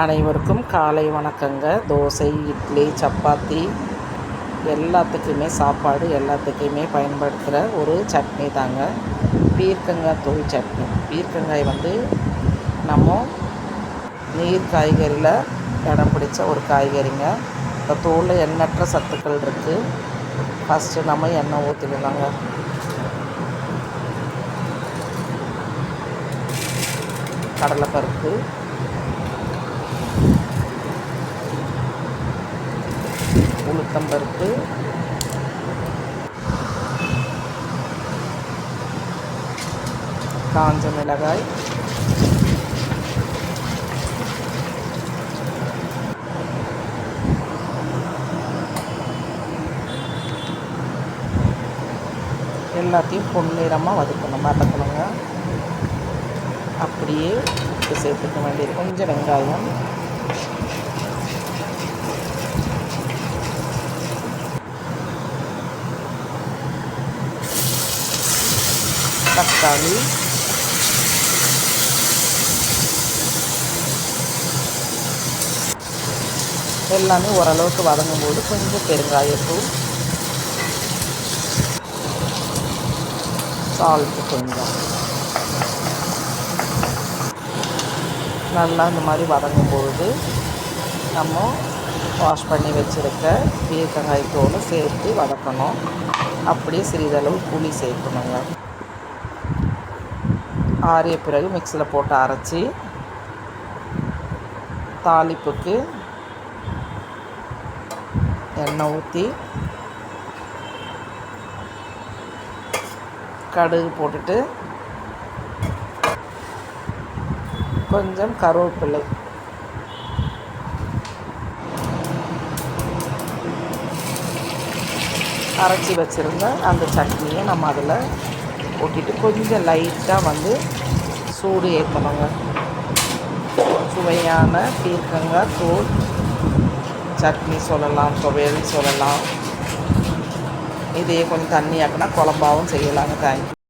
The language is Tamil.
அனைவருக்கும் காலை வணக்கங்க. தோசை இட்லி சப்பாத்தி எல்லாத்துக்குமே சாப்பாடு எல்லாத்துக்குமே பயன்படுத்துகிற ஒரு சட்னி தாங்க. பீர்க்கங்காய் தூள் சட்னி. பீர்க்கங்காய் வந்து நம்ம நீர் காய்கறியில் இடம் பிடிச்ச ஒரு காய்கறிங்க. இந்த தோலில் எண்ணற்ற சத்துக்கள் இருக்குது ஃபஸ்ட்டு நம்ம எண்ணெய் ஊற்றிக்கலாங்க கடலைப்பருப்பு உளுத்தம்பருப்பு. காஞ்ச மிளகாய். எல்லாத்தையும் பொன்னிறமாக வதக்கணும் வதக்கணுங்க. அப்படியே உப்பு சேர்த்துக்க வேண்டியது. கொஞ்சம் வெங்காயம். தக்காளி எல்லாமே ஓரளவுக்கு வதங்கும் போது கொஞ்சம் பெருங்காயத்தூள். சால்ட்டு கொஞ்சம். நல்லா இந்த மாதிரி வதங்கும் பொழுது நம்ம வாஷ் பண்ணி வச்சுருக்க பீர்க்கங்காய் தோலை சேர்த்து வதக்கணும். அப்படியே சிறிதளவு புளி சேர்க்கணுங்க. ஆறிய பிறகு மிக்சியில் போட்டு அரைச்சி தாளிப்புக்கு எண்ணெய் ஊற்றி கடுகு போட்டுட்டு கொஞ்சம் கருவேப்பிலை. அரைச்சி வச்சுருந்த அந்த சட்னியை நம்ம அதில் போட்டுட்டு கொஞ்சம் லைட்டாக வந்து சூடு ஏற்றணுங்க சுவையான பீர்க்கங்காய் தூள் சட்னி சொல்லலாம் துவையல் சொல்லலாம். இதையே கொஞ்சம் தண்ணி ஆக்கினா குழம்பாவும் செய்யலாங்க தேங்க்யூ